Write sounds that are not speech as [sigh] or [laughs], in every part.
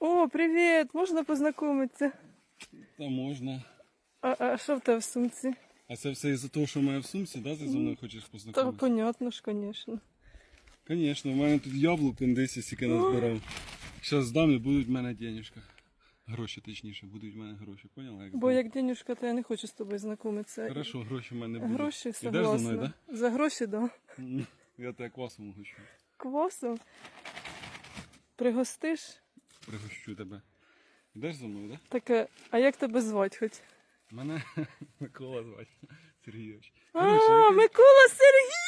О, привіт! Можна познайомитися? Та можна. А, а що в тебе в сумці? А це все із-за того, що має в сумці, да? Ти зі мною хочеш Та познайомитися? понятно ж, звісно. Звісно, в мене тут яблук он десь скільки назбирав. Зараз здам і будуть в мене денежка. Гроші точніше, будуть в мене гроші, поняла? Як Бо здам? як денюшка, то я не хочу з тобою знайомитися. Хорошо, гроші в мене будуть. Гроші, Ідеш согласна. мною, да? За гроші, да. Я тебе квасом хочу. Квасом. Пригостиш? Пригощу тебе. Йдеш за мною, да? Таке, а як тебе звати хоч? Мене [laughs] Микола звати. Сергійович. А, Микола Сергійович!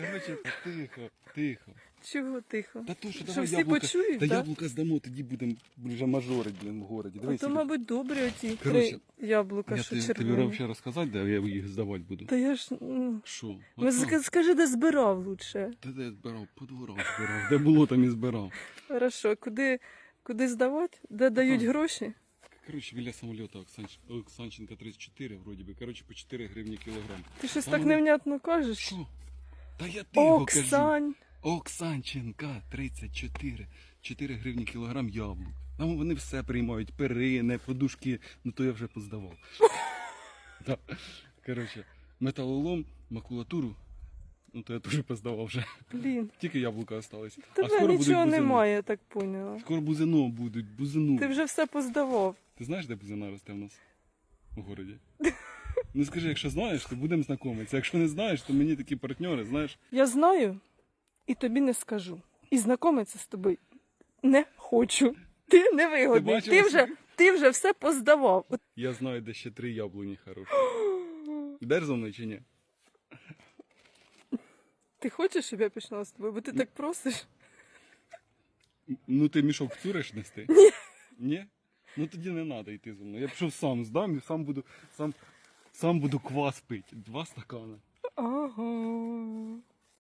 Коротше, тихо, тихо. Чого тихо? Та то, що Що давай всі яблука. почують, Та да? яблука здамо, тоді будемо вже мажорить, блін, в городі. А Дивись, то, мабуть, добрі Коротше, три яблука, я що тобі, тобі червоні. взагалі розказати, де я їх здавати буду. Та я ж. м, Що? Ну, Ото. ск- скажи, де збирав лучше. Та де я збирав? По дворах збирав. Де було, там і збирав. Хорошо, куди, куди здавати? Де дають гроші? Коротше, біля самоліта Оксанч... Оксанченка 34, вроді би. Коротше, по 4 гривні кілограм. Ти щось А так вони- невнятно кажеш. Що? Та я тихо кажу. Оксань. Оксанченка 34. 4 гривні кілограм яблук. Там вони все приймають, перини, подушки, ну то я вже поздавав. [laughs] Да. Коротше, металолом, макулатуру, ну то я теж поздавав вже. Блін. Тільки яблука остались. Тебе нічого немає, я так поняла. Скоро бузино будуть, бузину. Ти вже все поздавав. Ти знаєш, де бузина росте в нас? У городі. [laughs] Ну скажи, якщо знаєш, то будемо знайомитися. Якщо не знаєш, то мені такі партнери, знаєш. Я знаю і тобі не скажу. І знайомитися з тобою не хочу. Ти не вигодний. бачила, Ти, вже, ти вже все поздавав. Я знаю, де ще три яблуні хороші. Йдеш за мною чи ні? Ти хочеш, щоб я пішла з тобою, бо ти так просиш. Ну ти мішок втюриш нести? Ні. Ні? Ну тоді не треба йти за мною. Я пішов сам здам і сам буду, сам, сам буду квас пити. Два стакана. Ага.